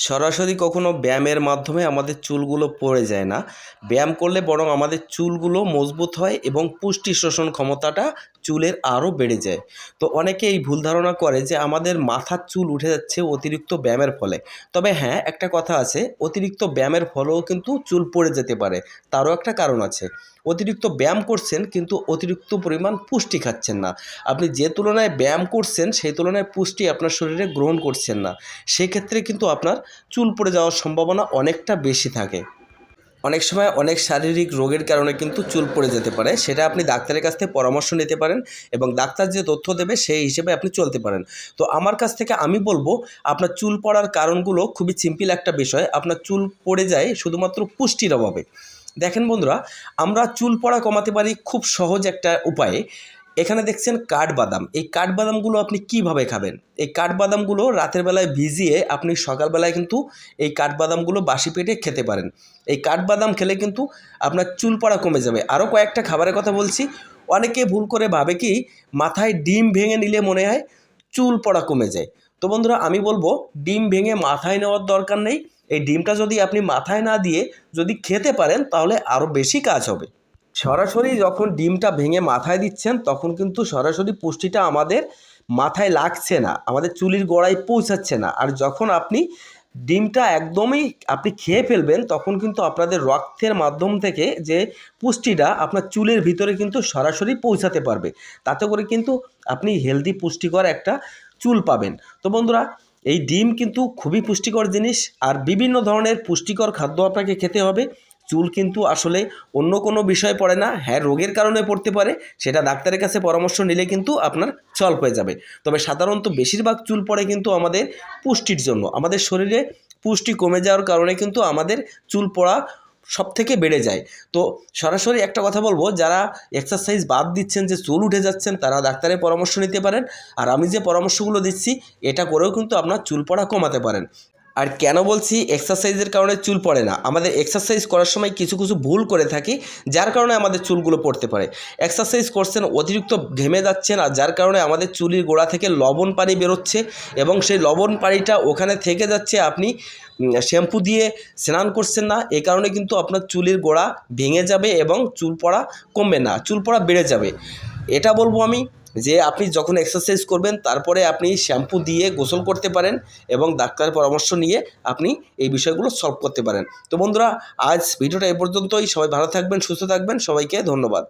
সরাসরি কখনো ব্যায়ামের মাধ্যমে আমাদের চুলগুলো পড়ে যায় না। ব্যায়াম করলে বরং আমাদের চুলগুলো মজবুত হয় এবং পুষ্টি শোষণ ক্ষমতাটা চুলের আরও বেড়ে যায়। তো অনেকে এই ভুল ধারণা করে যে আমাদের মাথার চুল উঠে যাচ্ছে অতিরিক্ত ব্যায়ামের ফলে। তবে হ্যাঁ একটা কথা আছে, অতিরিক্ত ব্যায়ামের ফলেও কিন্তু চুল পড়ে যেতে পারে। তারও একটা কারণ আছে। অতিরিক্ত ব্যায়াম করছেন কিন্তু অতিরিক্ত পরিমাণ পুষ্টি খাচ্ছেন না। আপনি যে তুলনায় ব্যায়াম করছেন, সেই তুলনায় পুষ্টি আপনার শরীরে গ্রহণ করছেন না। সেক্ষেত্রে কিন্তু আপনার চুল পড়ে যাওয়ার সম্ভাবনা অনেকটা বেশি থাকে। অনেক সময় অনেক শারীরিক রোগের কারণে কিন্তু চুল পড়ে যেতে পারে, সেটা আপনি ডাক্তারের কাছ থেকে পরামর্শ নিতে পারেন এবং ডাক্তার যে তথ্য দেবে সেই হিসেবে আপনি চলতে পারেন। তো আমার কাছ থেকে আমি বলব, আপনার চুল পড়ার কারণগুলো খুবই সিম্পল একটা বিষয়, আপনার চুল পড়ে যায় শুধুমাত্র পুষ্টির অভাবে। দেখেন বন্ধুরা, আমরা চুল পড়া কমাতে পারি খুব সহজ একটা উপায়ে এখানে দেখছেন কাঠবাদাম। এই কাঠবাদামগুলো আপনি কীভাবে খাবেন? এই কাঠবাদামগুলো রাতের বেলায় ভিজিয়ে আপনি সকালবেলায় কিন্তু এই কাঠবাদামগুলো বাসি পেটে খেতে পারেন। এই কাঠবাদাম খেলে কিন্তু আপনার চুল পড়া কমে যাবে। আরও কয়েকটা খাবারের কথা বলছি। অনেকে ভুল করে ভাবে কি, মাথায় ডিম ভেঙে নিলে মনে হয় চুল পড়া কমে যায়। তো বন্ধুরা, আমি বলব, ডিম ভেঙে মাথায় নেওয়ার দরকার নেই। এই ডিমটা যদি আপনি মাথায় না দিয়ে যদি খেতে পারেন, তাহলে আরও বেশি কাজ হবে। সরাসরি যখন ডিমটা ভেঙে মাথায় দিচ্ছেন, তখন কিন্তু সরাসরি পুষ্টিটা আমাদের মাথায় লাগছে না, আমাদের চুলির গোড়ায় পৌঁছাচ্ছে না। আর যখন আপনি ডিমটা একদমই আপনি খেয়ে ফেলবেন, তখন কিন্তু আপনাদের রক্তের মাধ্যম থেকে যে পুষ্টিটা আপনার চুলের ভিতরে কিন্তু সরাসরি পৌঁছাতে পারবে। তাতে করে কিন্তু আপনি হেলদি পুষ্টিকর একটা চুল পাবেন। তো বন্ধুরা, এই ডিম কিন্তু খুবই পুষ্টিকর জিনিস, আর বিভিন্ন ধরনের পুষ্টিকর খাদ্য আপনাকে খেতে হবে। চুল কিন্তু আসলে অন্য কোনো বিষয় পড়ে না হ্যাঁ রোগের কারণে পড়তে পারে, সেটা ডাক্তারের কাছে পরামর্শ নিলে কিন্তু আপনার সলভ হয়ে যাবে। তবে সাধারণত বেশিরভাগ চুল পড়ে কিন্তু আমাদের পুষ্টির জন্য, আমাদের শরীরে পুষ্টি কমে যাওয়ার কারণে কিন্তু আমাদের চুল পড়া সব থেকে বেড়ে যায়। তো সরাসরি একটা কথা বলব, যারা এক্সারসাইজ বাদ দিচ্ছেন, যে চুল উঠে যাচ্ছেন, তারা ডাক্তারের পরামর্শ নিতে পারেন। আর আমি যে পরামর্শগুলো দিচ্ছি, এটা করেও কিন্তু আপনার চুল পড়া কমাতে পারেন। আর কেন বলছি এক্সারসাইজের কারণে চুল পড়ে না? আমাদের এক্সারসাইজ করার সময় কিছু কিছু ভুল করে থাকি, যার কারণে আমাদের চুলগুলো পড়তে পারে। এক্সারসাইজ করছেন, অতিরিক্ত ঘেমে যাচ্ছেন আর যার কারণে আমাদের চুলির গোড়া থেকে লবণ পানি বেরোচ্ছে এবং সেই লবণ পানিটা ওখানে থেকে যাচ্ছে, আপনি শ্যাম্পু দিয়ে স্নান করছেন না, এ কারণে কিন্তু আপনার চুলের গোড়া ভেঙে যাবে এবং চুল পড়া কমবে না, চুল পড়া বেড়ে যাবে। এটা বলব আমি। যে আপনি যখন এক্সারসাইজ করবেন, তারপরে আপনি শ্যাম্পু দিয়ে গোসল করতে পারেন এবং ডাক্তারের পরামর্শ নিয়ে আপনি এই বিষয়গুলো সলভ করতে পারেন। তো বন্ধুরা, আজ ভিডিওটা এ পর্যন্তই। সবাই ভালো থাকবেন, সুস্থ থাকবেন। সবাইকে ধন্যবাদ।